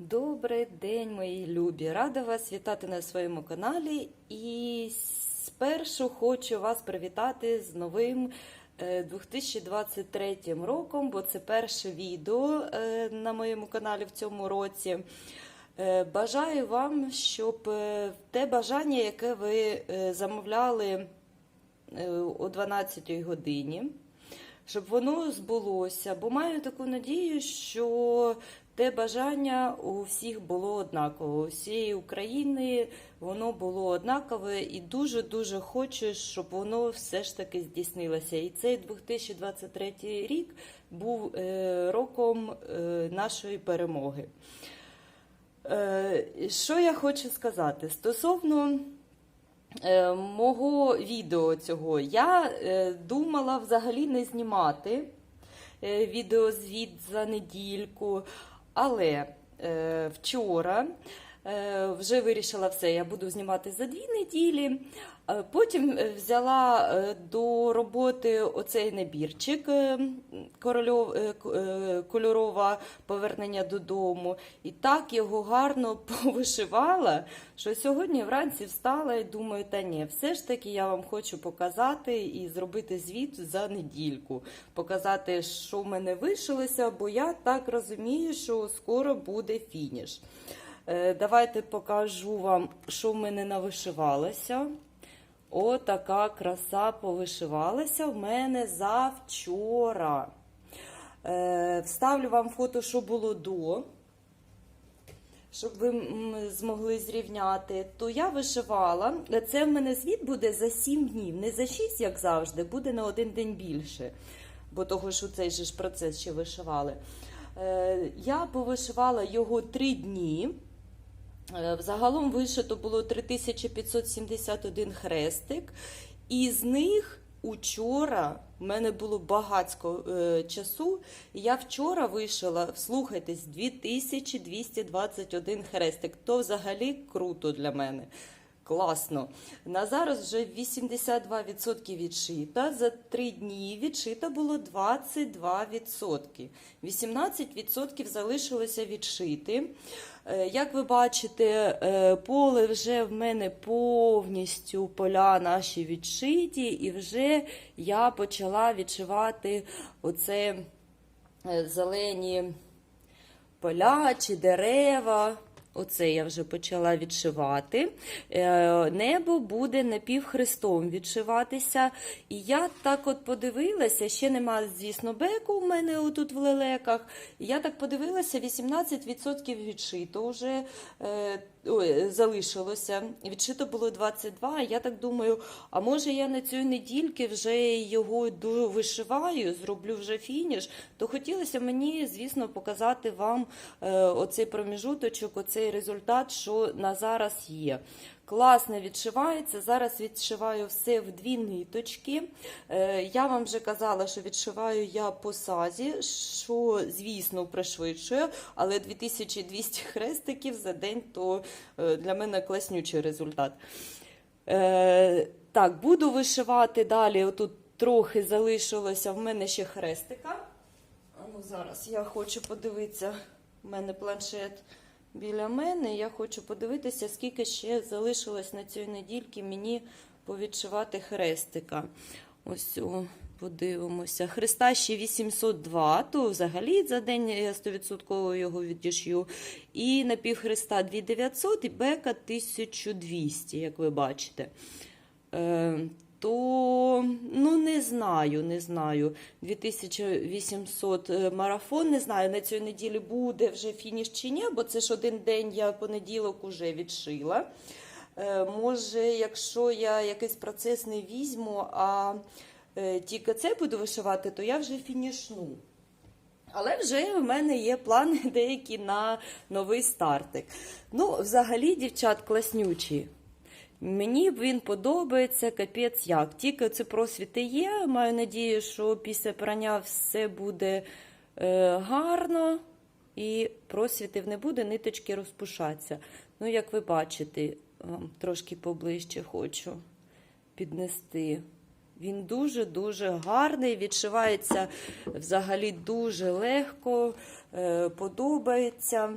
Добрий день, мої любі! Рада вас вітати на своєму каналі. І спершу хочу вас привітати з новим е, 2023 роком, бо це перше відео е, на моєму каналі в цьому році. Е, Бажаю вам, щоб е, те бажання, яке ви е, замовляли е, о 12 годині, щоб воно збулося. Бо маю таку надію, що те бажання у всіх було однаково. У всієї України воно було однакове і дуже-дуже хочу, щоб воно все ж таки здійснилося. І цей 2023 рік був е, роком е, нашої перемоги. Е, Що я хочу сказати? Стосовно мого відео цього, я думала взагалі не знімати відеозвіт за недільку, але е, вчора вже вирішила все, я буду знімати за дві неділі. Е, Потім е, взяла е, до роботи оцей набірчик е, корольов, е, е, кольорова повернення додому. І так його гарно повишивала, що сьогодні вранці встала і думаю, та ні, все ж таки я вам хочу показати і зробити звіт за недільку. Показати, що в мене вишилося, бо я так розумію, що скоро буде фініш. Е, Давайте покажу вам, що в мене навишивалося. Отака краса повишивалася в мене завчора. Е, Вставлю вам фото, що було до, щоб ви змогли зрівняти. То я вишивала. Це в мене звіт буде за 7 днів, не за 6, як завжди, буде на один день більше. Бо того, що цей же ж процес ще вишивали. Е, Я повишивала його 3 дні. Е, Взагалом вишито було 3571 хрестик, і з них учора в мене було багатько е, часу. Я вчора вишила, слухайтесь, 2221 хрестик. То взагалі круто для мене. Класно. На зараз вже 82% відшита. За 3 дні відшита було 22%. 18% залишилося відшити. Е, Як ви бачите, е, поле вже в мене повністю поля наші відшиті, і вже я почала відшивати оце е, зелені поля чи дерева. Оце я вже почала відшивати. Е, Небо буде напівхрестом відшиватися. І я так от подивилася, ще нема, звісно, беку в мене отут в лелеках. Я так подивилася, 18% відшито вже е, ой, залишилося. Відшито було 22. Я так думаю, а може я на цю недільки вже його довишиваю, зроблю вже фініш. То хотілося мені, звісно, показати вам е, оцей проміжуточок, оцей результат, що на зараз є. Класно відшивається. Зараз відшиваю все в дві ниточки. Е, Я вам вже казала, що відшиваю я по сазі, що, звісно, пришвидшує, але 2200 хрестиків за день то е, для мене класнючий результат. Е, Так, буду вишивати далі. Отут трохи залишилося в мене ще хрестика. Ну, зараз я хочу подивитися. У мене планшет біля мене. Я хочу подивитися, скільки ще залишилось на цій недільці мені повідшивати хрестика. Ось о, подивимося. Хреста ще 802, то взагалі за день я 100% його відішью. І напівхреста 2900 і бека 1200, як ви бачите. То ну не знаю, не знаю. 2800 е, марафон. Не знаю, на цій неділі буде вже фініш чи ні, бо це ж один день я понеділок уже відшила. Е, Може, якщо я якийсь процес не візьму, а е, тільки це буду вишивати, то я вже фінішну. Але вже в мене є плани деякі на новий стартик. Ну, взагалі, дівчат, класнючі. Мені він подобається, капець як. Тільки це просвіти є. Маю надію, що після прання все буде е, гарно і просвітів не буде, ниточки розпушаться. Ну, як ви бачите, вам трошки поближче хочу піднести. Він дуже-дуже гарний, відшивається взагалі дуже легко, е, подобається.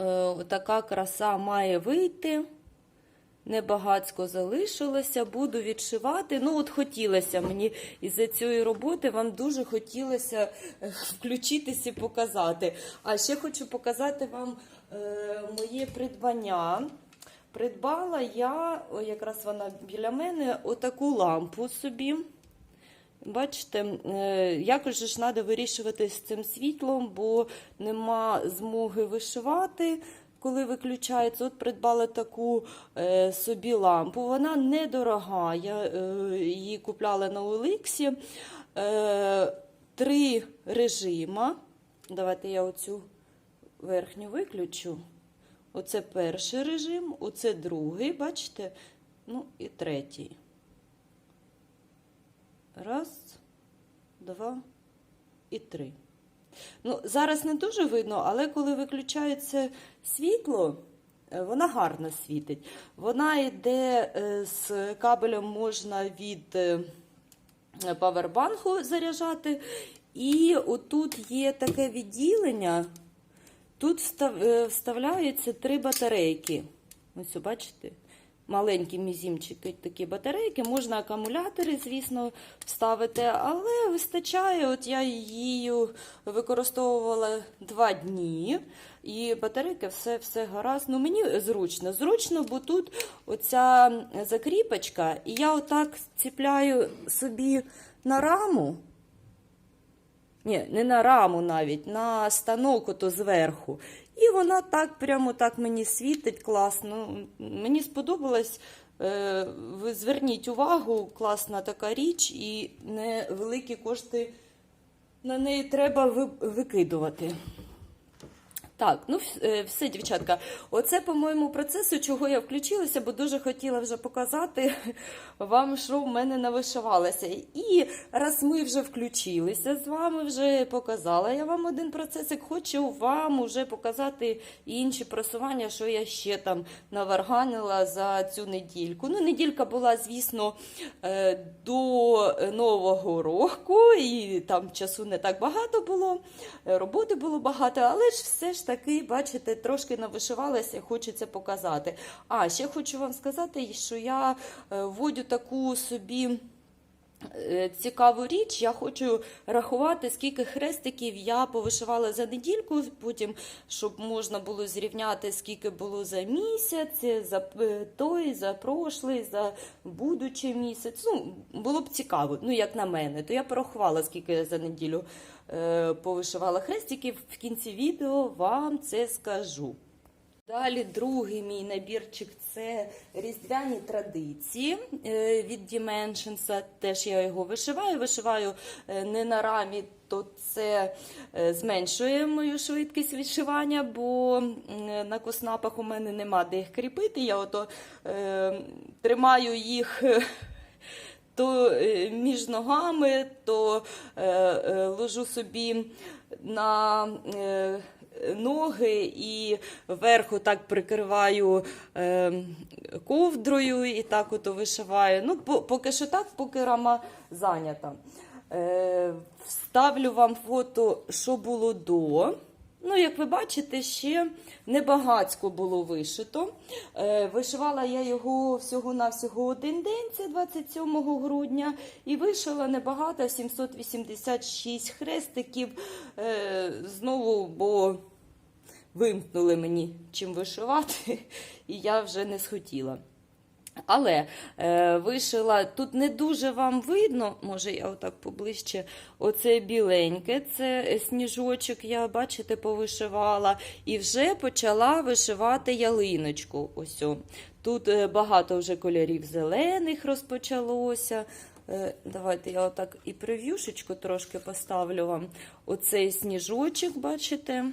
Е, така краса має вийти. Небагацько залишилося, буду відшивати. Ну, от хотілося мені із-за цієї роботи вам дуже хотілося е, включитися і показати. А ще хочу показати вам е, моє придбання. Придбала я, о, якраз вона біля мене, отаку лампу собі. Бачите, е, якось ж треба вирішувати з цим світлом, бо нема змоги вишивати, коли виключається. От придбала таку е, собі лампу. Вона недорога. Я е, її купляла на Оликсі. Е, три режима. Давайте я оцю верхню виключу. Оце перший режим, оце другий, бачите? Ну і третій. Раз, два і три. Ну, зараз не дуже видно, але коли виключається світло, е, вона гарно світить. Вона йде е, з кабелем можна від е, павербанку заряджати. І отут є таке відділення. Тут вставляються три батарейки. Ось, бачите? Маленькі мізімчики такі батарейки. Можна акумулятори, звісно, вставити, але вистачає. От я її використовувала два дні, і батарейки все, все гаразд. Ну, мені зручно. Зручно, бо тут оця закріпочка, і я отак ціпляю собі на раму. Ні, не на раму навіть, на станок ото зверху. І вона так прямо так мені світить класно. Мені сподобалось. Е, Ви зверніть увагу, класна така річ, і невеликі кошти на неї треба ви- викидувати. Так, ну е, все, дівчатка. Оце, по-моєму, процесу, чого я включилася, бо дуже хотіла вже показати вам, що в мене навишивалося. І раз ми вже включилися з вами, вже показала я вам один процесик, хочу вам вже показати інші просування, що я ще там наварганила за цю недільку. Ну, неділька була, звісно, е, до Нового року, і там часу не так багато було, е, роботи було багато, але ж все ж таки, бачите, трошки навишивалася, хочеться показати. А, ще хочу вам сказати, що я е, вводю таку собі. Е, Цікаву річ, я хочу рахувати, скільки хрестиків я повишивала за недільку, потім, щоб можна було зрівняти, скільки було за місяць, за той, за прошлий, за будучий місяць. Ну, було б цікаво, ну як на мене, то я порахувала, скільки я за неділю е, повишивала хрестиків. В кінці відео вам це скажу. Далі другий мій набірчик це різдвяні традиції е, від Dimensions. Теж я його вишиваю. Вишиваю е, не на рамі, то це е, зменшує мою швидкість відшивання, бо на коснапах у мене нема де їх кріпити. Я ото е, тримаю їх. То між ногами, то е, е, ложу собі на ноги і вверху так прикриваю е, ковдрою і так ото вишиваю. Ну, поки що так, поки рама зайнята. Е, вставлю вам фото, що було до. Ну, як ви бачите, ще небагацько було вишито. Е, вишивала я його всього-навсього один день, це 27 грудня, і вишила небагато, 786 хрестиків. Е, знову, бо вимкнули мені чим вишивати, і я вже не схотіла. Але е, вишила, тут не дуже вам видно, може я отак поближче, оце біленьке, це сніжочок, я, бачите, повишивала. І вже почала вишивати ялиночку. Ось. о. Тут е, багато вже кольорів зелених розпочалося. Е, Давайте я отак і прев'юшечку трошки поставлю вам. Оцей сніжочок, бачите?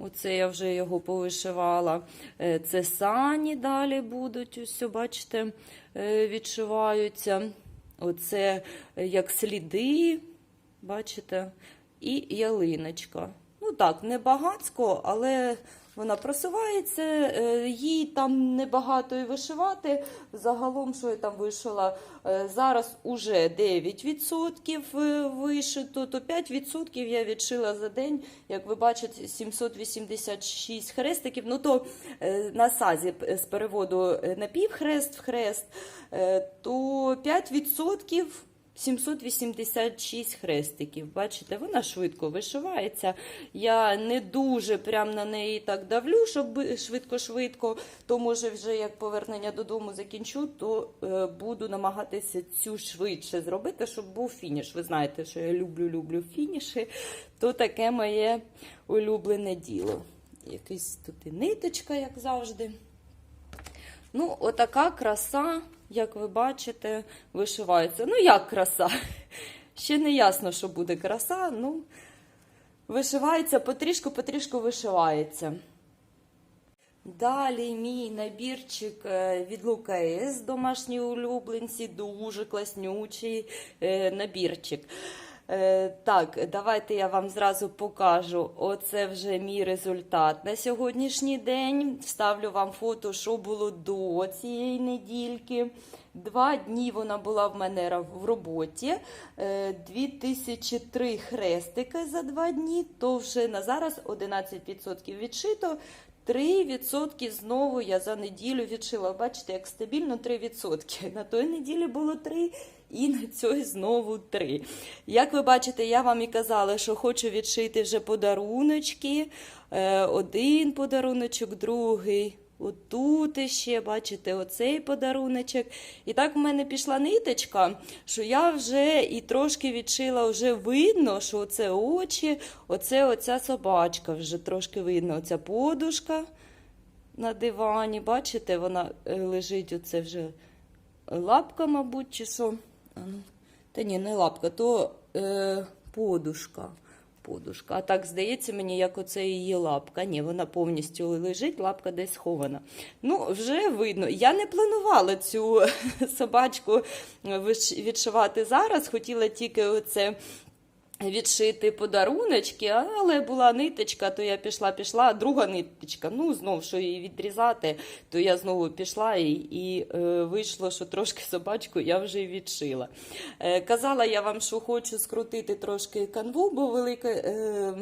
Оце я вже його повишивала. Е, Це сані далі будуть, ось, бачите, е, відшиваються. Оце е, як сліди, бачите, і ялиночка. Ну, так, не багацько, але вона просувається, е, їй там небагато і вишивати. Загалом, що я там вишила, е, зараз уже 9% е, вишито, то 5% я відшила за день. Як ви бачите, 786 хрестиків. Ну то на сазі з переводу на півхрест в хрест, то 5% 786 хрестиків. Бачите, вона швидко вишивається. Я не дуже прям на неї так давлю, щоб швидко-швидко. То може вже як повернення додому закінчу, то е, буду намагатися цю швидше зробити, щоб був фініш. Ви знаєте, що я люблю-люблю фініші, то таке моє улюблене діло. Якась тут і ниточка, як завжди. Ну, отака краса, як ви бачите, вишивається. Ну, як краса? Ще не ясно, що буде краса. Ну, вишивається потрішку-потрішку вишивається. Далі мій набірчик е, від Лукаес, домашні улюбленці, дуже класнючий е, набірчик. Е, Так, давайте я вам зразу покажу. Оце вже мій результат на сьогоднішній день. Вставлю вам фото, що було до цієї недільки. Два дні вона була в мене в роботі. Е, 2003 хрестики за два дні, то вже на зараз 11% відшито. 3% знову я за неділю відшила. Бачите, як стабільно 3%. На той неділі було 3, і на цій знову 3. Як ви бачите, я вам і казала, що хочу відшити вже подаруночки. Е, Один подаруночок, другий. Отут іще, бачите, оцей подаруночок. І так в мене пішла ниточка, що я вже і трошки відшила, вже видно, що оце очі, оце оця собачка, вже трошки видно, оця подушка на дивані. Бачите, вона е, лежить, оце вже лапка, мабуть, чи що. Ну, Та ні, не лапка, то е, подушка. Подушка. А так здається мені, як оце її лапка. Ні, вона повністю лежить, лапка десь схована. Ну, вже видно. Я не планувала цю собачку відшивати зараз. Хотіла тільки оце відшити подаруночки, але була ниточка, то я пішла, пішла, друга ниточка. Ну, знов, що її відрізати, то я знову пішла і, і е, вийшло, що трошки собачку я вже відшила. Е, казала я вам, що хочу скрутити трошки канву, бо велике е,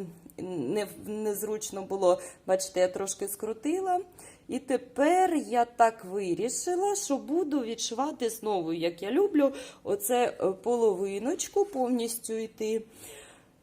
не, незручно було. Бачите, я трошки скрутила. І тепер я так вирішила, що буду відшивати знову, як я люблю, оце е, половиночку повністю йти.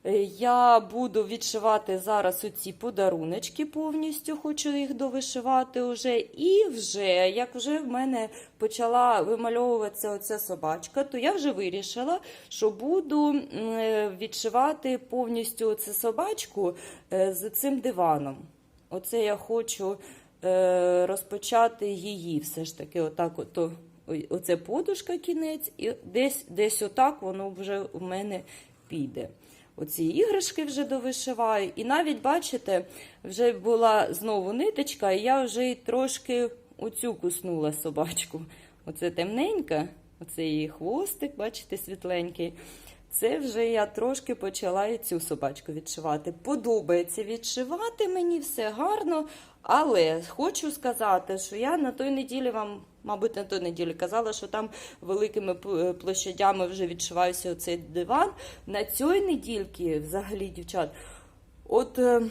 Е, Я буду відшивати зараз оці подаруночки повністю, хочу їх довишивати вже. І вже, як вже в мене почала вимальовуватися оця собачка, то я вже вирішила, що буду е, відшивати повністю оцю собачку з цим диваном. Оце я хочу розпочати її все ж таки, отак ото. Оце подушка кінець, і десь, десь отак воно вже в мене піде. Оці іграшки вже довишиваю. І навіть, бачите, вже була знову ниточка, і я вже й трошки оцю куснула собачку. Оце темненька, оце її хвостик, бачите, світленький. Це вже я трошки почала і цю собачку відшивати. Подобається відшивати мені все гарно, але хочу сказати, що я на той неділі вам, мабуть, на той неділі казала, що там великими площадями вже відшиваюся оцей диван. На цій недільки, взагалі, дівчат, От е,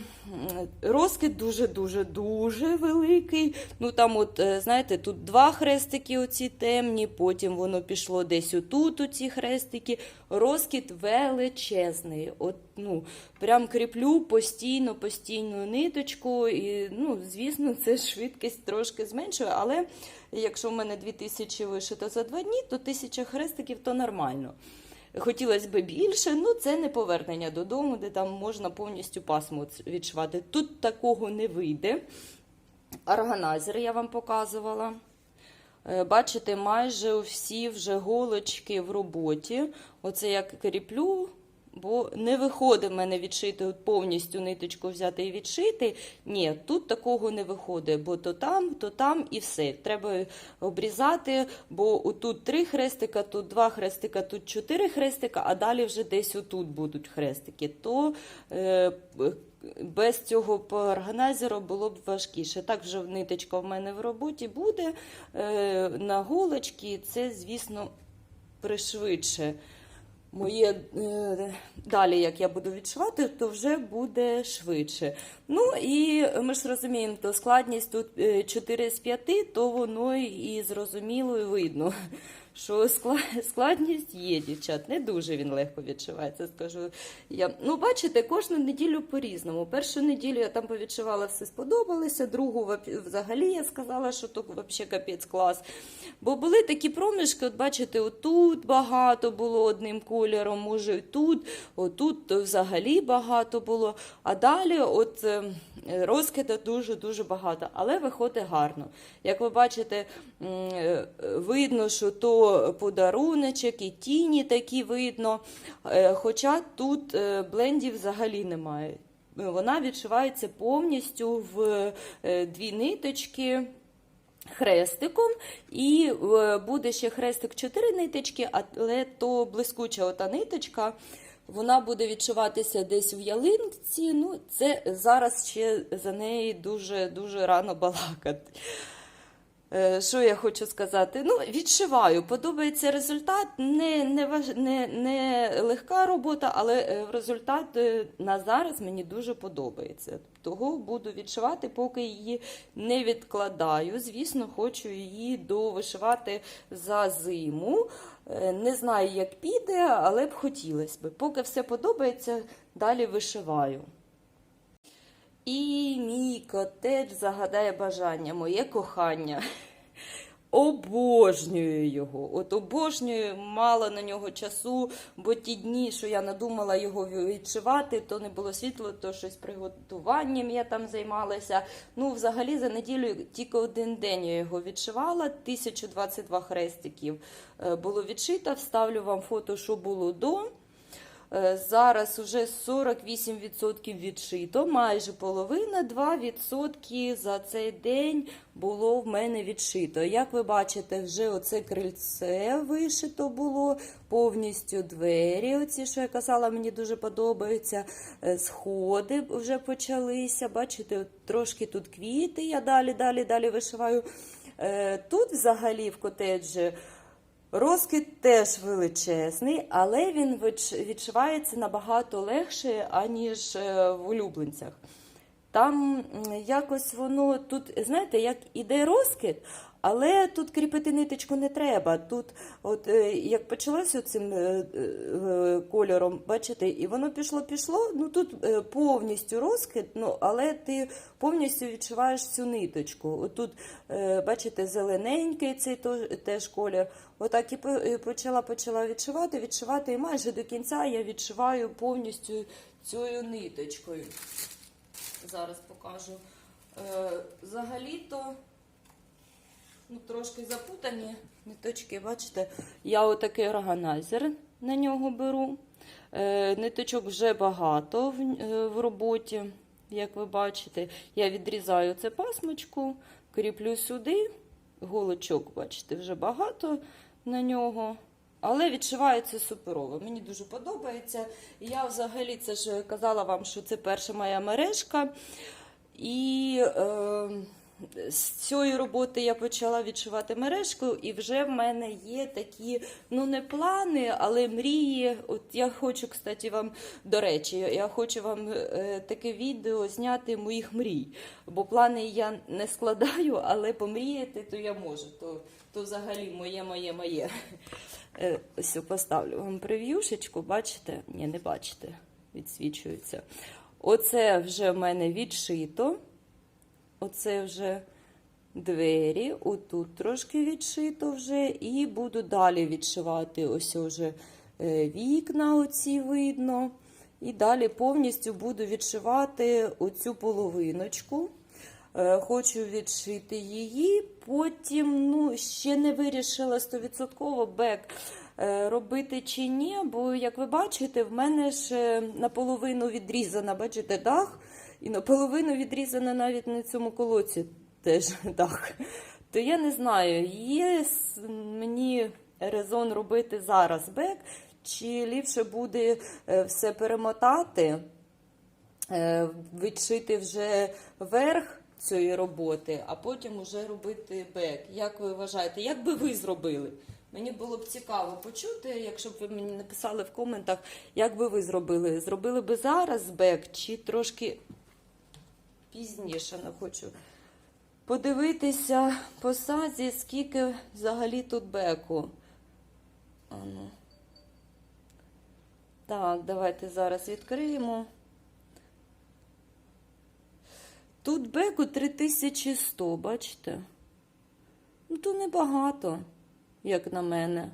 розкид дуже-дуже дуже великий. Ну там, от, е, знаєте, тут два хрестики оці темні, потім воно пішло десь отут, оці хрестики. Розкид величезний. От, ну, прям кріплю постійно, постійну ниточку. І, ну, звісно, це швидкість трошки зменшує, але якщо в мене 2000 вишито за два дні, то 1000 хрестиків то нормально. Хотілося б більше, ну це не повернення додому, де там можна повністю пасму ц- відшивати. Тут такого не вийде. Органайзер я вам показувала. Е, Бачите, майже всі вже голочки в роботі. Оце я кріплю, бо не виходить в мене відшити повністю ниточку взяти і відшити. Ні, тут такого не виходить, бо то там, то там і все. Треба обрізати, бо тут три хрестика, тут два хрестика, тут чотири хрестика, а далі вже десь отут будуть хрестики. То е, без цього органайзеру було б важкіше. Так вже ниточка в мене в роботі буде е, на голочці, це, звісно, пришвидше. Моє е, далі, як я буду відшивати, то вже буде швидше. Ну і ми ж розуміємо, то складність тут е, 4 з 5, то воно і зрозуміло і видно, що складність є, дівчат. Не дуже він легко відшивається, скажу я. Ну, бачите, кожну неділю по-різному. Першу неділю я там повідшивала, все сподобалося, другу взагалі я сказала, що то взагалі капець клас. Бо були такі проміжки, от бачите, отут багато було одним кольором, може тут, отут то взагалі багато було. А далі от е, розкида дуже-дуже багато, але виходить гарно. Як ви бачите, е, видно, що то подаруночок і тіні такі видно. Е, Хоча тут е, блендів взагалі немає. Вона відшивається повністю в е, дві ниточки хрестиком, і е, буде ще хрестик 4 ниточки, але то блискуча ота ниточка. Вона буде відчуватися десь в ялинці. Ну, це зараз ще за неї дуже дуже рано балакати. Е, Що я хочу сказати? Ну, відшиваю. Подобається результат. Не, не, не, не легка робота, але е, результат е, на зараз мені дуже подобається. Того буду відшивати, поки її не відкладаю. Звісно, хочу її довишивати за зиму. Не знаю, як піде, але б хотілося б. Поки все подобається, далі вишиваю. І мій котедж загадає бажання, моє кохання. Обожнюю його. От обожнюю, мало на нього часу, бо ті дні, що я надумала його відшивати, то не було світло, то щось приготуванням я там займалася. Ну, взагалі, за неділю тільки один день я його відшивала. 1022 хрестиків е, було відшито. Вставлю вам фото, що було до. Е, Зараз уже 48% відшито, майже половина, 2% за цей день було в мене відшито. Як ви бачите, вже оце крильце вишито було, повністю двері, оці, що я казала, мені дуже подобаються. Е, Сходи вже почалися. Бачите, трошки тут квіти, я далі, далі, далі вишиваю. Е, Тут взагалі в котеджі Розкид теж величезний, але він відчувається набагато легше, аніж е, в улюбленцях. Там якось воно тут, знаєте, як іде розкид, але тут кріпити ниточку не треба. Тут, от е, як почалося цим е, е, кольором, бачите, і воно пішло, пішло. Ну тут повністю розкид, ну але ти повністю відчуваєш цю ниточку. Отут, е, бачите, зелененький цей теж колір. Отак і почала почала відшивати, відшивати, і майже до кінця я відшиваю повністю цією ниточкою. Зараз покажу. Е, взагалі-то ну, трошки запутані ниточки, бачите, я отакий органайзер на нього беру. Е, ниточок вже багато е, в роботі, як ви бачите. Я відрізаю це пасмочку, кріплю сюди. Голочок, бачите, вже багато на нього. Але відшивається суперово. Мені дуже подобається. Я взагалі це ж казала вам, що це перша моя мережка. І е, з цієї роботи я почала відшивати мережку, і вже в мене є такі, ну не плани, але мрії. От я хочу, кстати, вам, до речі, я хочу вам е, таке відео зняти моїх мрій. Бо плани я не складаю, але помріяти то я можу. То, то взагалі моє, моє, моє. Е, Ось поставлю вам прев'юшечку, бачите? Ні, не бачите, відсвічується. Оце вже в мене відшито. Оце вже двері, отут трошки відшито вже, і буду далі відшивати ось вже е, вікна, оці видно. І далі повністю буду відшивати оцю половиночку. Е, Хочу відшити її. Потім ну, ще не вирішила 100% бек е, робити чи ні, бо, як ви бачите, в мене ж наполовину відрізана, бачите, дах, і наполовину відрізана навіть на цьому колоці теж дах. То я не знаю, є мені резон робити зараз бек, чи ліпше буде е, все перемотати. відшити вже верх цієї роботи, а потім уже робити бек. Як ви вважаєте, як би ви зробили? Мені було б цікаво почути, якщо б ви мені написали в коментах, як би ви зробили. Зробили би зараз бек чи трошки пізніше не хочу подивитися по сазі, скільки взагалі тут беку. Так, давайте зараз відкриємо. Тут беку 3100, бачите? Ну, то небагато, як на мене.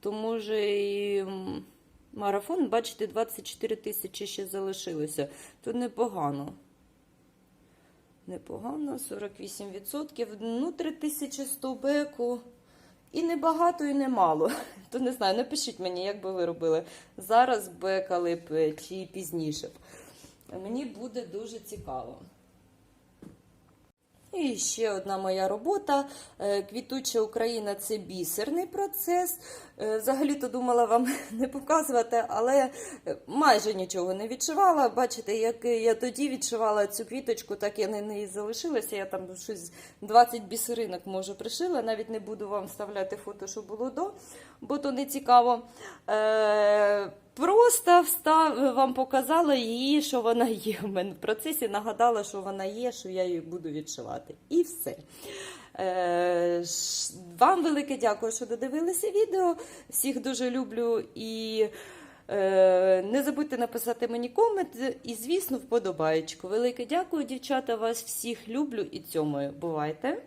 Тому же і марафон, бачите, 24 тисячі ще залишилося. То непогано. Непогано, 48%. Ну, 3100 беку. І не багато, і не мало. То не знаю, напишіть мені, як би ви робили. Зараз бекали б чи пізніше. Мені буде дуже цікаво. І ще одна моя робота. Е, Квітуча Україна це бісерний процес. Е, Взагалі-то думала вам не показувати, але е, майже нічого не відшивала. Бачите, як я тоді відшивала цю квіточку, так я на неї залишилася. Я там щось 20 бісеринок може пришила. Навіть не буду вам вставляти фото, що було до, бо то не цікаво. Просто встав, вам показала її, що вона є в мене в процесі. Нагадала, що вона є, що я її буду відшивати. І все. Е, Вам велике дякую, що додивилися відео. Всіх дуже люблю і е, не забудьте написати мені комент і, звісно, вподобаєчку. Велике дякую, дівчата. Вас всіх люблю і цьомою. Бувайте!